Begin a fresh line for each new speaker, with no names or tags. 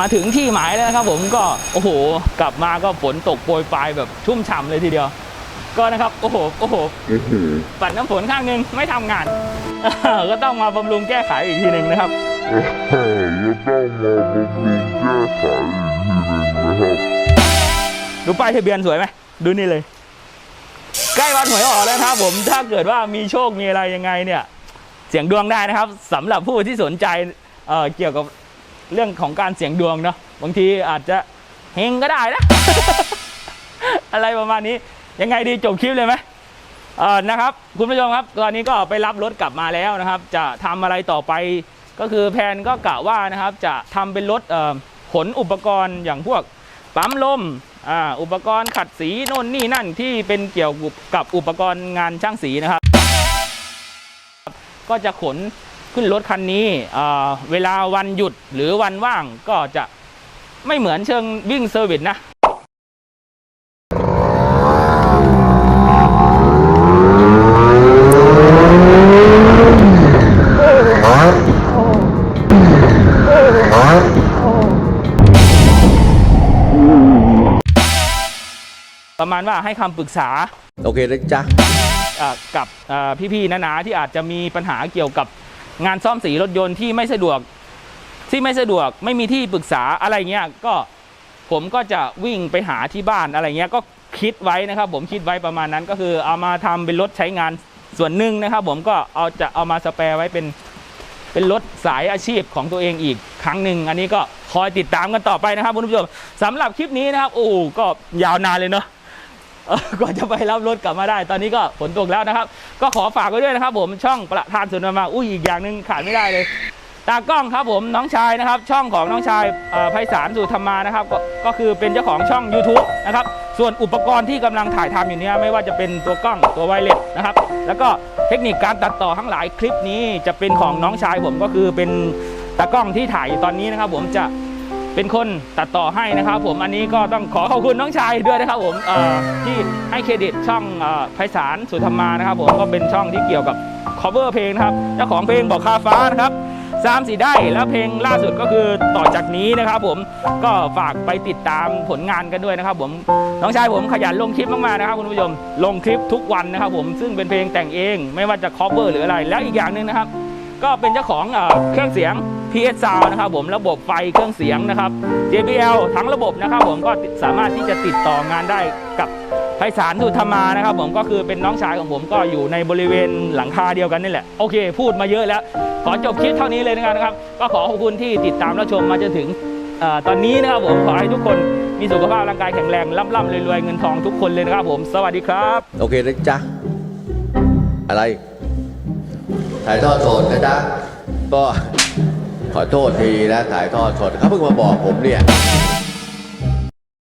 มาถึงที่หมายแล้วนะครับผมก็โอ้โห กลับมาก็ฝนตกโปรยปลายแบบชุ่มฉ่ำเลยทีเดียว ก็นะครับโอ้โหโอ้โหปัดน้ำฝนข้างหนึงไม่ทำงานก็ต้องมาบำรุงแก้ไขอีกทีหนึ่งนะครับดูป้ายทะเบียนสวยไหมดูนี่เลยใกล้วันหวยออกแล้วนะครับผมถ้าเกิดว่ามีโชคมีอะไรยังไงเนี่ย เสียงดวงได้นะครับสำหรับผู้ที่สนใจเอ่อเกี่ยวกับ เรื่องของการเสี่ยงดวงเนาะบางทีอาจจะเฮงก็ได้นะ อะไรประมาณนี้ยังไงดีจบคลิปเลยไหมเออนะครับ คุณผู้ชมครับ ตอนนี้ก็ไปรับรถกลับมาแล้วนะครับ จะทำอะไรต่อไปก็คือแพนก็กะว่านะครับ จะทำเป็นรถเอ่อขนอุปกรณ์อย่างพวกปั๊มลมอ่าอุปกรณ์ขัดสีโน่นนี่นั่นที่เป็นเกี่ยวกับอุปกรณ์งานช่างสีนะครับ ก็จะขน ขึ้นรถคันนี้เอ่อเวลาวันหยุดหรือวันว่างก็จะไม่เหมือนเชิงวิ่งเซอร์วิสนะประมาณว่าให้คำปรึกษา
โอเคนะจ๊ะ
เอ่อกับเอ่อพี่ๆนาๆที่อาจจะมีปัญหาเกี่ยวกับ งานซ่อมสีรถยนต์ที่ไม่สะดวกที่ไม่สะดวกไม่มีที่ปรึกษาอะไรเงี้ยก็ผมก็จะวิ่งไปหาที่บ้านอะไรเงี้ยก็คิดไว้นะครับ ผมคิดไว้ประมาณนั้นก็คือเอามาทำเป็นรถใช้งานส่วนหนึ่งนะครับ ผมก็เอาจะเอามาสแปร์ไว้เป็นเป็นรถสายอาชีพของตัวเองอีกครั้งหนึ่งอันนี้ก็คอยติดตามกันต่อไปนะครับคุณผู้ชมสำหรับคลิปนี้นะครับโอ้ก็ยาวนานเลยเนาะ กว่าจะไปรับรถกลับมาได้ ตอนนี้ก็ฝนตกแล้วนะครับ ก็ขอฝากไว้ด้วยนะครับ ผมช่องประธานสุนทรมาอุ้ยอีกอย่างหนึ่งขาดไม่ได้เลยตากล้องครับผมน้องชายนะครับ ช่องของน้องชายไพศาลสู่ธรรมานะครับก็ก็คือเป็นเจ้าของช่อง YouTube นะครับส่วนอุปกรณ์ที่กำลังถ่ายทำอยู่เนี้ยไม่ว่าจะเป็นตัวกล้องตัวไวเลสนะครับ แล้วก็เทคนิคการตัดต่อทั้งหลายคลิปนี้จะเป็นของน้องชายผมก็คือเป็นตากล้องที่ถ่ายอยู่ตอนนี้นะครับ ผมจะ เป็นคนตัดต่อให้นะครับผมอันนี้ก็ต้องขอขอบคุณน้องชายด้วยนะครับผมที่ให้เครดิตช่องไพศาลสุธรรมานะครับผมก็เป็นช่องที่เกี่ยวกับ cover เพลงนะครับเจ้าของเพลงบอกคาฟ้านะครับสามสีได้แล้วเพลงล่าสุดก็คือต่อจากนี้นะครับผมก็ฝากไปติดตามผลงานกันด้วยนะครับผมน้องชายผมขยันลงคลิปมากๆนะครับคุณผู้ชมลงคลิปทุกวันนะครับผมซึ่งเป็นเพลงแต่งเองไม่ว่าจะ cover หรืออะไร แล้วอีกอย่างหนึ่งนะครับ ก็เป็นเจ้าของเครื่องเสียง PS Sound นะครับผมระบบไฟเครื่องเสียงนะครับ JBL ทั้งระบบนะครับผมก็สามารถที่จะติดต่องานได้กับไพศาลสุธรรมานะครับผมก็คือเป็นน้องชายของผมก็อยู่ในบริเวณหลังคาเดียวกันนี่แหละ โอเค พูดมาเยอะแล้ว ขอจบคลิปเท่านี้เลยนะครับ ก็ขอขอบคุณที่ติดตามรับชมมาจนถึงอตอนนี้นะครับผมขอให้ทุกคนมีสุขภาพร่างกายแข็งแรงร่ำๆรวยๆเงินทองทุกคนเลยนะครับผม สวัสดีครับ
โอเคนะจ๊ะ อะไร ถ่ายทอดสดนะจ๊ะก็ ขอโทษทีนะถ่ายทอดสดเขาเพิ่งมาบอกผมเนี่ย